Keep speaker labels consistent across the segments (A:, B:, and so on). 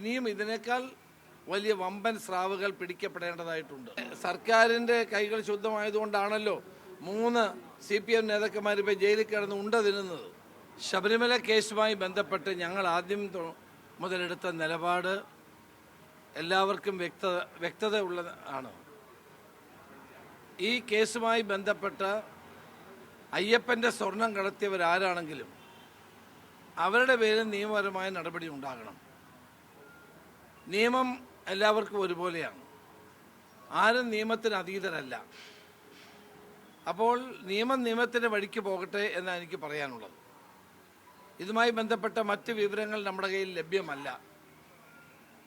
A: ഇനിയും ഇതിനേക്കാൾ വലിയ വമ്പൻ സ്രാവുകൾ പിടിക്കപ്പെടേണ്ടതായിട്ടുണ്ട്. സർക്കാരിന്റെ കൈകൾ ശുദ്ധമായതുകൊണ്ടാണല്ലോ മൂന്ന് സി പി എം നേതാക്കന്മാർ ഇപ്പോൾ ജയിലിൽ കിടന്ന് ഉണ്ട തിന്നുന്നത്. ശബരിമല കേസുമായി ബന്ധപ്പെട്ട് ഞങ്ങൾ ആദ്യം മുതലെടുത്ത നിലപാട് എല്ലാവർക്കും വ്യക്ത വ്യക്തത ഉള്ള ആണ്. ഈ കേസുമായി ബന്ധപ്പെട്ട് അയ്യപ്പന്റെ സ്വർണം കടത്തിയവരാരാണെങ്കിലും അവരുടെ പേരിൽ നിയമപരമായ നടപടി ഉണ്ടാകണം. നിയമം എല്ലാവർക്കും ഒരുപോലെയാണ്. ആരും നിയമത്തിന് അതീതരല്ല. അപ്പോൾ നിയമം നിയമത്തിന്റെ വഴിക്ക് പോകട്ടെ എന്നാണ് എനിക്ക് പറയാനുള്ളത്. ഇതുമായി ബന്ധപ്പെട്ട മറ്റ് വിവരങ്ങൾ നമ്മുടെ കയ്യിൽ ലഭ്യമല്ല.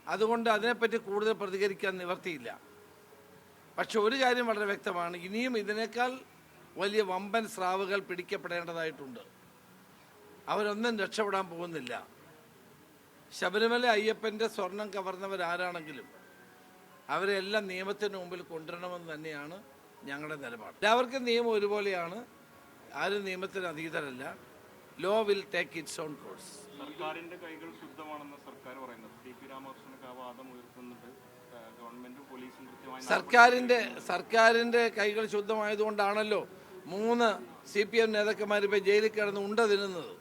A: അതുകൊണ്ട് അതിനെപ്പറ്റി കൂടുതൽ പ്രതികരിക്കാൻ നിവർത്തിയില്ല. പക്ഷെ ഒരു കാര്യം വളരെ വ്യക്തമാണ്. ഇനിയും ഇതിനേക്കാൾ വലിയ വമ്പൻ സ്രാവുകൾ പിടിക്കപ്പെടേണ്ടതായിട്ടുണ്ട്. അവരൊന്നും രക്ഷപ്പെടാൻ പോകുന്നില്ല. ശബരിമല അയ്യപ്പന്റെ സ്വർണം കവർന്നവരാരാണെങ്കിലും അവരെല്ലാം നിയമത്തിന് മുമ്പിൽ കൊണ്ടുവരണമെന്ന് തന്നെയാണ് ഞങ്ങളുടെ നിലപാട്. എല്ലാവർക്കും നിയമം ഒരുപോലെയാണ്. ആരും നിയമത്തിന് അതീതരല്ല. Law will take its own course
B: സർക്കാരിന്റെ കൈകൾ ശുദ്ധമാണെന്ന് സർക്കാർ പറയുന്നത്. ടി. പി. രാമകൃഷ്ണനൊക്കെ ആ വാദം ഉയർത്തുന്നുണ്ട്. ഗവൺമെന്റും പോലീസും കൃത്യമായി
A: സർക്കാരിന്റെ സർക്കാരിന്റെ കൈകൾ ശുദ്ധമായതുകൊണ്ടാണല്ലോ മൂന്ന് സി പി എം നേതാക്കന്മാർ ഇപ്പോൾ ജയിലിൽ കിടന്ന് ഉണ്ട തിന്നുന്നത്.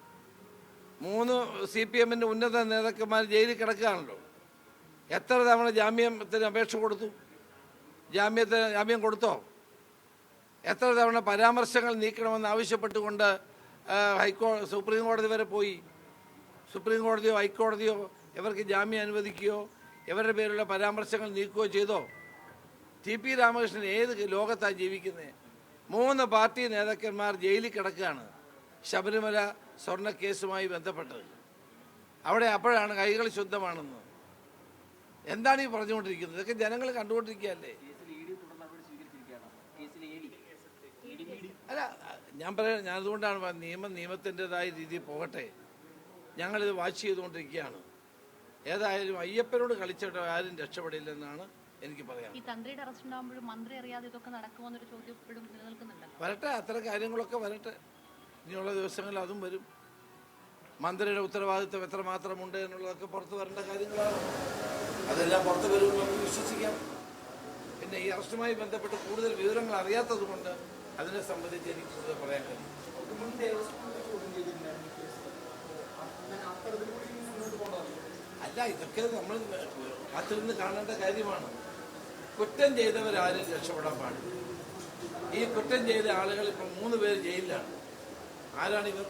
A: മൂന്ന് സി പി എമ്മിന്റെ ഉന്നത നേതാക്കന്മാർ ജയിലിൽ കിടക്കുകയാണല്ലോ. എത്ര തവണ ജാമ്യത്തിന് അപേക്ഷ കൊടുത്തു? ജാമ്യത്തിന് ജാമ്യം കൊടുത്തോ? എത്ര തവണ പരാമർശങ്ങൾ നീക്കണമെന്ന് ആവശ്യപ്പെട്ടുകൊണ്ട് ഹൈക്കോ സുപ്രീം കോടതി വരെ പോയി? സുപ്രീം കോടതിയോ ഹൈക്കോടതിയോ ഇവർക്ക് ജാമ്യം അനുവദിക്കുകയോ ഇവരുടെ പേരിലുള്ള പരാമർശങ്ങൾ നീക്കുകയോ ചെയ്തോ? ടി പി രാമകൃഷ്ണൻ ഏത് ലോകത്താണ് ജീവിക്കുന്നത്? മൂന്ന് പാർട്ടി നേതാക്കന്മാർ ജയിലിൽ കിടക്കുകയാണ്. ശബരിമല സ്വർണ കേസുമായി ബന്ധപ്പെട്ടത്. അവിടെ അപ്പോഴാണ് കൈകൾ ശുദ്ധമാണെന്ന്. എന്താണ് ഈ പറഞ്ഞുകൊണ്ടിരിക്കുന്നത്? ഇതൊക്കെ ജനങ്ങൾ കണ്ടുകൊണ്ടിരിക്കുകയല്ലേ? അല്ല ഞാൻ പറയാം ഞാൻ അതുകൊണ്ടാണ് നിയമം നിയമത്തിന്റെതായ രീതിയിൽ പോകട്ടെ. ഞങ്ങളിത് വാച്ച് ചെയ്തുകൊണ്ടിരിക്കുകയാണ്. ഏതായാലും അയ്യപ്പനോട് കളിച്ചിട്ട് ആരും രക്ഷപ്പെടില്ലെന്നാണ് എനിക്ക്
C: പറയാം
A: വരട്ടെ അത്ര കാര്യങ്ങളൊക്കെ വരട്ടെ. ഇനിയുള്ള ദിവസങ്ങളിൽ അതും വരും. മന്ത്രിയുടെ ഉത്തരവാദിത്വം എത്രമാത്രമുണ്ട് എന്നുള്ളതൊക്കെ പുറത്ത് വരേണ്ട കാര്യങ്ങളാണ്. അതെല്ലാം പുറത്ത് വരുമെന്ന് നമുക്ക് വിശ്വസിക്കാം. പിന്നെ ഈ അറസ്റ്റുമായി ബന്ധപ്പെട്ട് കൂടുതൽ വിവരങ്ങൾ അറിയാത്തത് കൊണ്ട് അതിനെ സംബന്ധിച്ച് എനിക്ക് കൂടുതൽ പറയാൻ കഴിയും. അല്ല ഇതൊക്കെ നമ്മൾ കാത്തിരുന്ന് കാണേണ്ട കാര്യമാണ്. കുറ്റം ചെയ്തവരാരും രക്ഷപ്പെടാൻ പാടില്ല. ഈ കുറ്റം ചെയ്ത ആളുകൾ ഇപ്പം മൂന്ന് പേര് ജയിലിലാണ്. ആരാണിവർ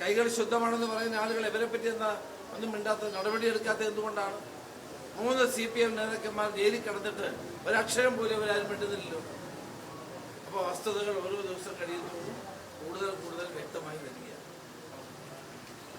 A: കൈകൾ ശുദ്ധമാണെന്ന് പറയുന്ന ആളുകൾ ഇവരെ പറ്റി എന്താ ഒന്നും മിണ്ടാത്ത നടപടിയെടുക്കാത്ത എന്തുകൊണ്ടാണ്? മൂന്ന് സി പി എം നേതാക്കന്മാർ ജയിലിൽ കിടന്നിട്ട് ഒരക്ഷരം പോലും അവരാരും മിണ്ടുന്നില്ലല്ലോ. അപ്പോൾ വസ്തുതകൾ ഓരോ ദിവസം കഴിയുന്നതും കൂടുതൽ കൂടുതൽ വ്യക്തമായി വരികയാണ്